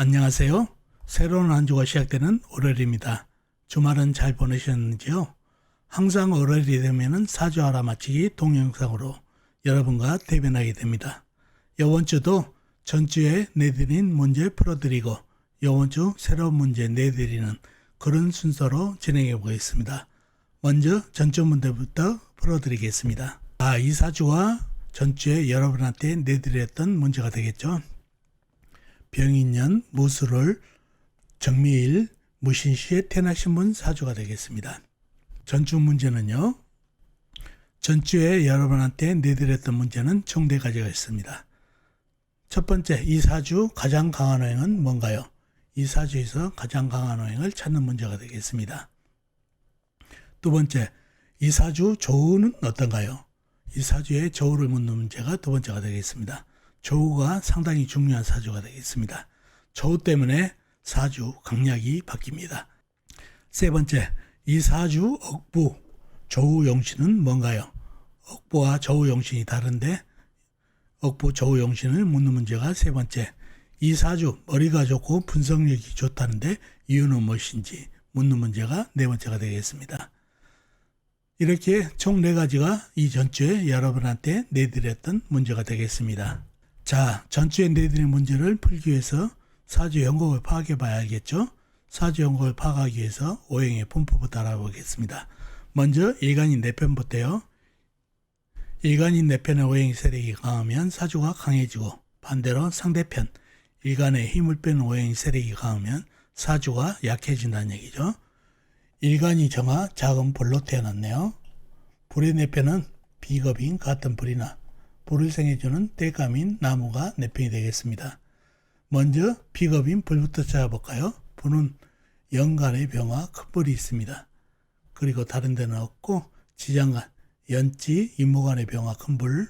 안녕하세요. 새로운 한 주가 시작되는 월요일입니다. 주말은 잘 보내셨는지요? 항상 월요일이 되면은 사주 알아맞히기 동영상으로 여러분과 대변하게 됩니다. 이번 주도 전주에 내드린 문제 풀어드리고 이번 주 새로운 문제 내드리는 그런 순서로 진행해 보겠습니다. 먼저 전주 문제부터 풀어드리겠습니다. 아, 이 사주와 전주에 여러분한테 내드렸던 문제가 되겠죠. 병인년 무술을 정미일 무신시에 태어나신 분 사주가 되겠습니다. 전주 문제는요. 전주에 여러분한테 내드렸던 문제는 총 네 가지가 있습니다. 첫 번째, 이 사주 가장 강한 오행은 뭔가요? 이 사주에서 가장 강한 오행을 찾는 문제가 되겠습니다. 두 번째, 이 사주 조우는 어떤가요? 이 사주의 조우를 묻는 문제가 두 번째가 되겠습니다. 조우가 상당히 중요한 사주가 되겠습니다. 조우 때문에 사주 강약이 바뀝니다. 세 번째, 이 사주 억부 조우 용신은 뭔가요? 억부와 조우 용신이 다른데 억부 조우 용신을 묻는 문제가 세 번째. 이 사주 머리가 좋고 분석력이 좋다는데 이유는 무엇인지 묻는 문제가 네 번째가 되겠습니다. 이렇게 총 네 가지가 이 전주에 여러분한테 내드렸던 문제가 되겠습니다. 자, 전주에 내드린 문제를 풀기 위해서 사주 연곡을 파악해 봐야 알겠죠? 사주 연곡을 파악하기 위해서 오행의 분포부터 알아보겠습니다. 먼저 일간인 내편부터요. 일간인 내편의 오행 세력이 강하면 사주가 강해지고 반대로 상대편 일간의 힘을 빼는 오행 세력이 강하면 사주가 약해진다는 얘기죠. 일간이 정화 작은 불로 태어났네요. 불의 내편은 비겁인 같은 불이나 불을 생해주는 떼감인 나무가 내편이 되겠습니다. 먼저 비겁인 불부터 찾아볼까요? 불은 연간의 병화 큰 불이 있습니다. 그리고 다른 데는 없고 지장간, 연지, 임모간의 병화 큰 불,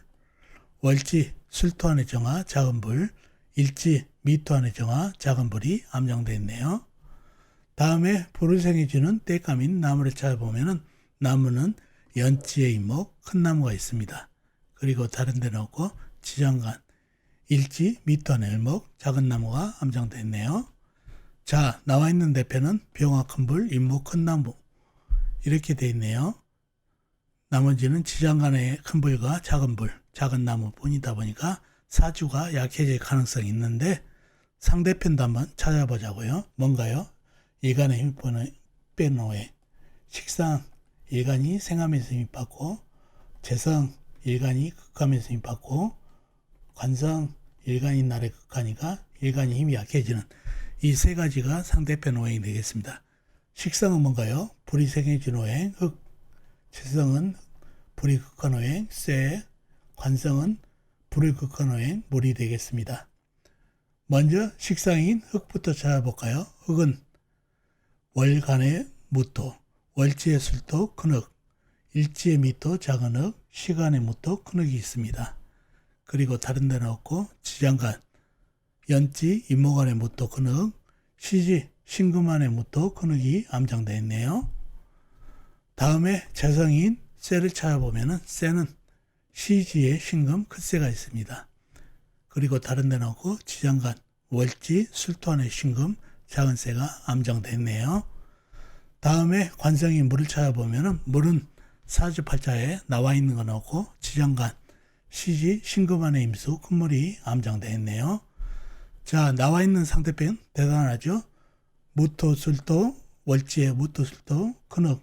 월지, 술토안의 정화 작은 불, 일지, 미토안의 정화 작은 불이 암정되어 있네요. 다음에 불을 생해주는 떼감인 나무를 찾아보면은 나무는 연지의 이목 큰 나무가 있습니다. 그리고 다른 데는 없고 지장간, 일지, 미토안의 을목 작은 나무가 암정되어 있네요. 자, 나와 있는 대표는 병화 큰 불, 임목 큰 나무 이렇게 되어 있네요. 나머지는 지장간의 큰 불과 작은 불, 작은 나무 뿐이다 보니까 사주가 약해질 가능성이 있는데 상대편도 한번 찾아보자고요. 뭔가요? 일간의 힘을 빼놓에 식상 일간이 생하면서 힘받고 재성 일간이 극하면서 힘받고 관성 일간이 날의 극하니까 일간이 힘이 약해지는 이 세 가지가 상대편 오행이 되겠습니다. 식상은 뭔가요? 불이 생해진 오행, 흑, 재성은 불이 극한 오행, 쇠, 관성은 불을 극한 오행, 물이 되겠습니다. 먼저 식상인 흑부터 찾아볼까요? 흑은 월간의 무토, 월지의 술토 큰흑, 일지의 미토 작은 흑, 시간의 무토 큰흑이 있습니다. 그리고 다른 데는 없고 지장간, 연지, 임모간의 무토 큰흑, 시지, 신금안의 무토 큰흑이 암장되어 있네요. 다음에 재성인 쇠를 찾아보면은 쇠는 시지에 신금 큰쇠가 있습니다. 그리고 다른 데는 없고 지장간, 월지, 술토안의 신금, 작은 새가 암정됐네요. 다음에 관성이 물을 찾아보면 물은 사주팔자에 나와 있는 건 없고 지장간, 시지, 신금안의 임수, 큰물이 암정되어 있네요. 자, 나와 있는 상대편 대단하죠? 무토, 술토, 월지의 무토, 술토, 큰흑,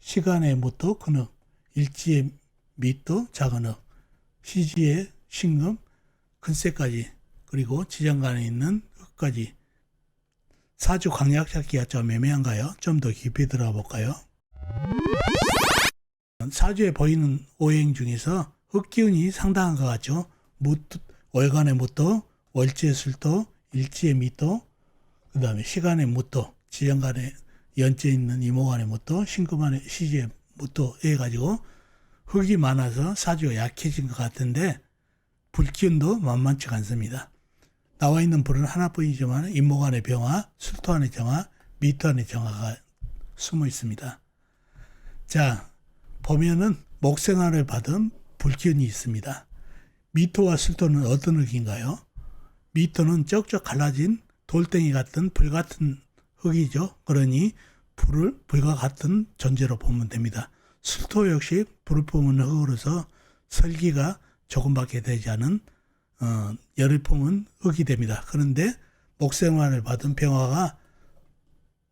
시간의 무토, 큰흑, 일지의 미토, 작은흑, 시지의 신금, 큰새까지, 그리고 지장간에 있는 흑까지 사주 강약 찾기가 좀 애매한가요? 좀 더 깊이 들어가 볼까요? 사주에 보이는 오행 중에서 흑기운이 상당한 것 같죠? 월간의 무토, 월지의 술토, 일지의 미토, 그 다음에 시간의 무토, 지정간의 연지에 있는 이모간의 무토, 신금안의 시지의 무토 해가지고 흑이 많아서 사주가 약해진 것 같은데 불기운도 만만치 않습니다. 나와 있는 불은 하나뿐이지만 임목안의 병화, 술토안의 정화, 미토안의 정화가 숨어 있습니다. 자, 보면은 목생활을 받은 불기운이 있습니다. 미토와 술토는 어떤 흙인가요? 미토는 쩍쩍 갈라진 돌덩이 같은 불 같은 흙이죠. 그러니 불을 불과 같은 존재로 보면 됩니다. 술토 역시 불을 뿜는 흙으로서 설기가 조금밖에 되지 않은 어, 열을 품은 흙이 됩니다. 그런데 목생활을 받은 병화가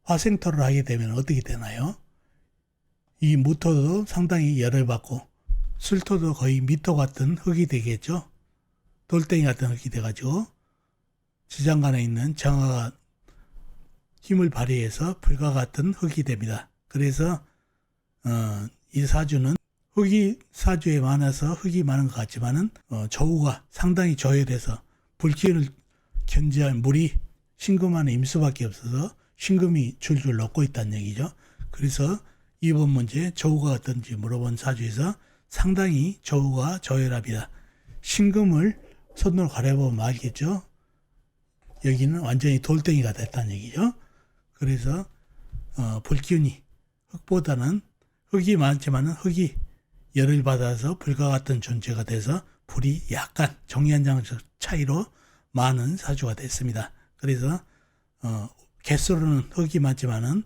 화생토를 하게 되면 어떻게 되나요? 이 무토도 상당히 열을 받고 술토도 거의 미토 같은 흙이 되겠죠. 돌덩이 같은 흙이 돼가지고 지장간에 있는 정화가 힘을 발휘해서 불과 같은 흙이 됩니다. 그래서 어, 이 사주는 흙이 사주에 많아서 흙이 많은 것 같지만은 어, 저우가 상당히 저열해서 불기운을 견제할 물이 신금 안에 임수밖에 없어서 신금이 줄줄 넣고 있다는 얘기죠. 그래서 이번 문제 저우가 어떤지 물어본 사주에서 상당히 저우가 저열합니다. 신금을 손으로 가려보면 알겠죠. 여기는 완전히 돌덩이가 됐다는 얘기죠. 그래서 어, 불기운이 흙보다는 흙이 많지만은 흙이 열을 받아서 불과 같은 존재가 돼서 불이 약간 정리한장적 차이로 많은 사주가 됐습니다. 그래서 어, 개수로는 흙이 많지만은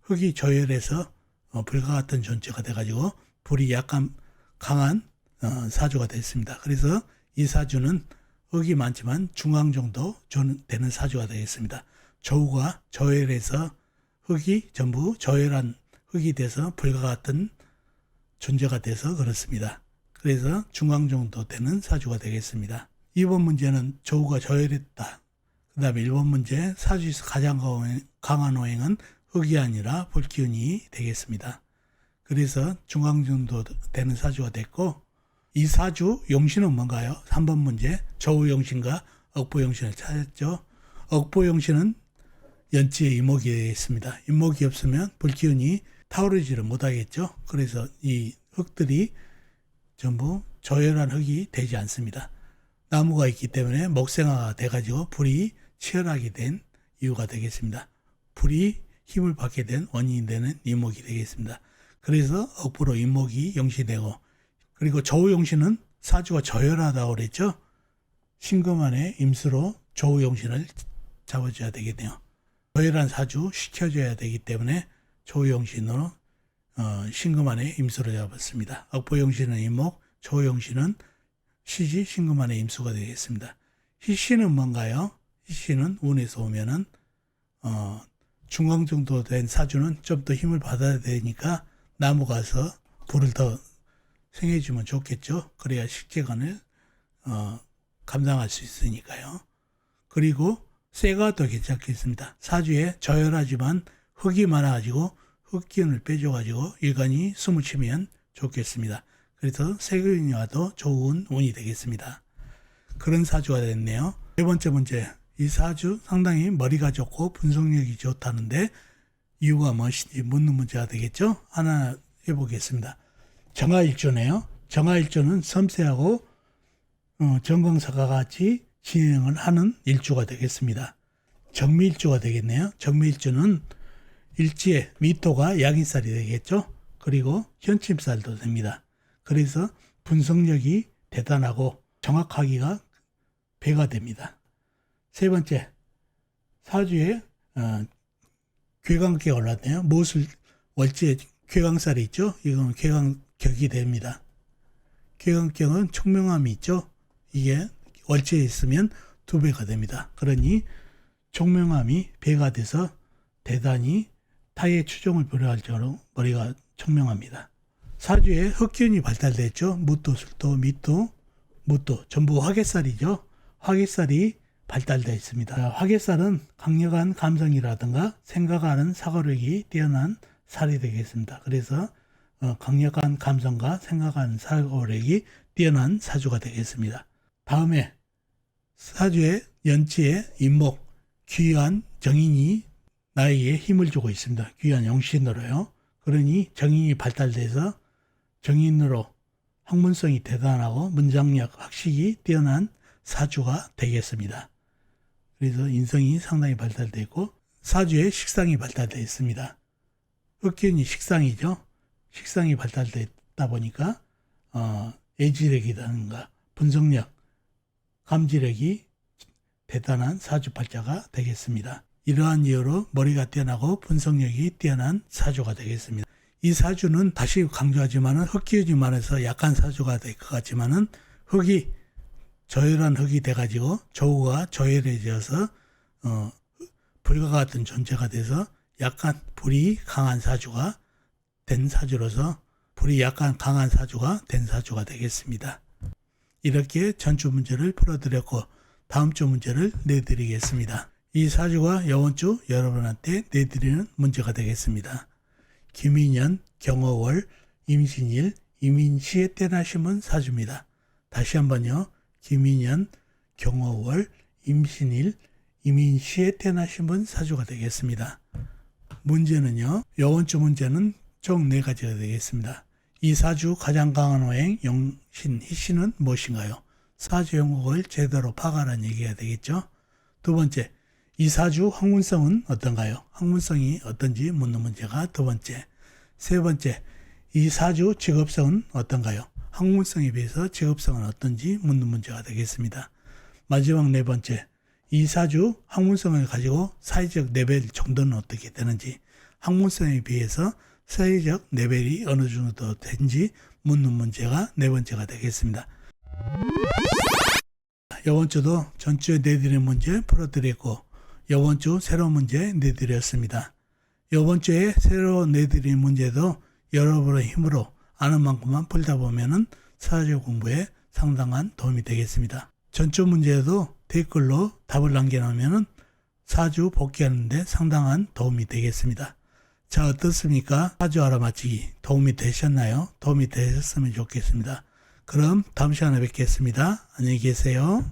흙이 조열해서 어, 불과 같은 존재가 돼가지고 불이 약간 강한 어, 사주가 됐습니다. 그래서 이 사주는 흙이 많지만 중앙 정도 전- 되는 사주가 되겠습니다. 저우가 저열해서 흙이 전부 저열한 흙이 돼서 불과 같은 존재가 돼서 그렇습니다. 그래서 중앙 정도 되는 사주가 되겠습니다. 2번 문제는 저우가 저열했다. 그 다음에 1번 문제 사주에서 가장 강한- 오행은 흙이 아니라 불기운이 되겠습니다. 그래서 중앙 정도 되는 사주가 됐고 이 사주 용신은 뭔가요? 3번 문제 저우 용신과 억보 용신을 찾았죠. 억보 용신은 연지의 이목이 되겠습니다. 이목이 없으면 불기운이 타오르지를 못하겠죠. 그래서 이 흙들이 전부 조열한 흙이 되지 않습니다. 나무가 있기 때문에 목생화가 돼가지고 불이 치열하게 된 이유가 되겠습니다. 불이 힘을 받게 된 원인이 되는 이목이 되겠습니다. 그래서 억부로 이목이 용시되고 그리고 저우용신은 사주가 저열하다고 그랬죠. 신금안의 임수로 조우용신을 잡아줘야 되겠네요. 저열한 사주 시켜줘야 되기 때문에 조우용신으로 어, 신금안의 임수로 잡았습니다. 억보용신은 임목, 조우용신은 시지 신금안의 임수가 되겠습니다. 희씨는 뭔가요? 희씨는 운에서 오면은 어, 중앙 정도 된 사주는 좀 더 힘을 받아야 되니까 나무 가서 불을 더 생해주면 좋겠죠. 그래야 식재관을 어, 감당할 수 있으니까요. 그리고 쇠가 더 괜찮겠습니다. 사주에 저열하지만 흙이 많아가지고 흙기운을 빼줘가지고 일간이 숨을 쉬면 좋겠습니다. 그래서 세균이 와도 좋은 운이 되겠습니다. 그런 사주가 됐네요. 네 번째 문제. 이 사주 상당히 머리가 좋고 분석력이 좋다는데 이유가 무엇인지 묻는 문제가 되겠죠? 하나 해보겠습니다. 정화일조네요. 정화일조는 섬세하고 어, 정광사가 같이 진행을 하는 일조가 되겠습니다. 정미일조가 되겠네요. 정미일조는 일지에 미토가 양인살이 되겠죠. 그리고 현침살도 됩니다. 그래서 분석력이 대단하고 정확하기가 배가 됩니다. 세 번째, 사주에 어, 괴강기가 올랐네요. 무엇을 월지에 괴강살이 있죠. 이건 괴강격이 됩니다. 괴강격은 총명함이 있죠. 이게 월지에 있으면 두 배가 됩니다. 그러니 총명함이 배가 돼서 대단히 타의 추종을 불허할 정도로 머리가 총명합니다. 사주에 흑기운이 발달됐죠. 무토, 술토, 미토, 무토 전부 화개살이죠. 화개살이 발달되어 있습니다. 화개살은 강력한 감성이라든가 생각하는 사고력이 뛰어난 살이 되겠습니다. 그래서 어, 강력한 감성과 생각하는 사고력이 뛰어난 사주가 되겠습니다. 다음에 사주의 연치의 인목, 귀한 정인이 나에게 힘을 주고 있습니다. 귀한 영신으로요. 그러니 정인이 발달돼서 정인으로 학문성이 대단하고 문장력, 학식이 뛰어난 사주가 되겠습니다. 그래서 인성이 상당히 발달되고 사주에 식상이 발달되어 있습니다. 흑균이 식상이죠. 식상이 발달됐다 보니까 어, 애지력이라든가 분석력, 감지력이 대단한 사주팔자가 되겠습니다. 이러한 이유로 머리가 뛰어나고 분석력이 뛰어난 사주가 되겠습니다. 이 사주는 다시 강조하지만은 흑기운이만해서 약한 사주가 될 것 같지만은 흑이 저열한 흑이 돼가지고 조우가 저열해져서 어, 불과 같은 존재가 돼서 약간 불이 강한 사주가 된 사주로서 불이 약간 강한 사주가 된 사주가 되겠습니다. 이렇게 전주 문제를 풀어드렸고 다음 주 문제를 내드리겠습니다. 이 사주가 이번 주 여러분한테 내드리는 문제가 되겠습니다. 김인년, 경어월, 임신일, 이민시에 때나심은 사주입니다. 다시 한번요. 김인년, 경어월, 임신일, 이민시에 태어나신 사주가 되겠습니다. 문제는요. 이번 주 문제는 총 네 가지가 되겠습니다. 이 사주 가장 강한 호행 영신 희신은 무엇인가요? 사주 영역을 제대로 파가라는 얘기가 되겠죠. 두 번째, 이 사주 학문성은 어떤가요? 학문성이 어떤지 묻는 문제가 두 번째. 세 번째, 이 사주 직업성은 어떤가요? 학문성에 비해서 직업성은 어떤지 묻는 문제가 되겠습니다. 마지막 네 번째, 이 사주 학문성을 가지고 사회적 레벨 정도는 어떻게 되는지, 학문성에 비해서 사회적 레벨이 어느 정도 된지 묻는 문제가 네 번째가 되겠습니다. 이번 주도 전주에 내드린 문제 풀어드렸고, 이번 주 새로운 문제 내드렸습니다. 이번 주에 새로 내드린 문제도 여러분의 힘으로 아는 만큼만 풀다 보면은 사주 공부에 상당한 도움이 되겠습니다. 전주 문제도 댓글로 답을 남겨놓으면은 사주 복귀하는데 상당한 도움이 되겠습니다. 자, 어떻습니까? 사주 알아맞히기 도움이 되셨나요? 도움이 되셨으면 좋겠습니다. 그럼 다음 시간에 뵙겠습니다. 안녕히 계세요.